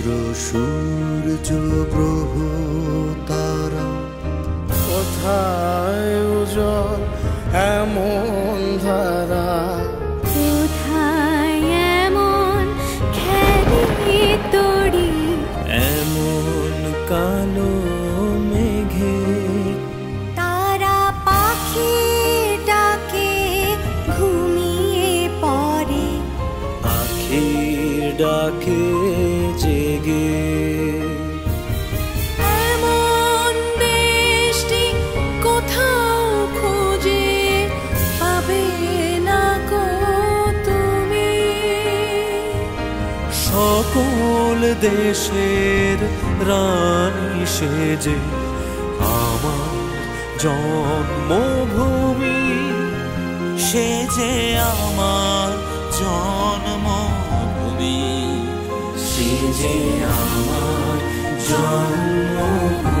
চন্দ্র সূর্য গ্রহ তারা। কোথায় জল এমন ডাকে জেগে। এমন দেশটি কোথাও খুঁজে পাবে না গো তুমি। সকল দেশের রানী সেজে আমার জন্মভূমি সে যে আমার জন্মভূমি সে যে আমার জন্মভূমি।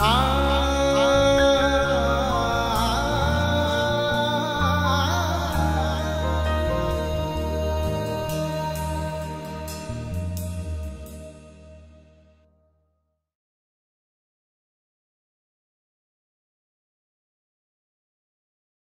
I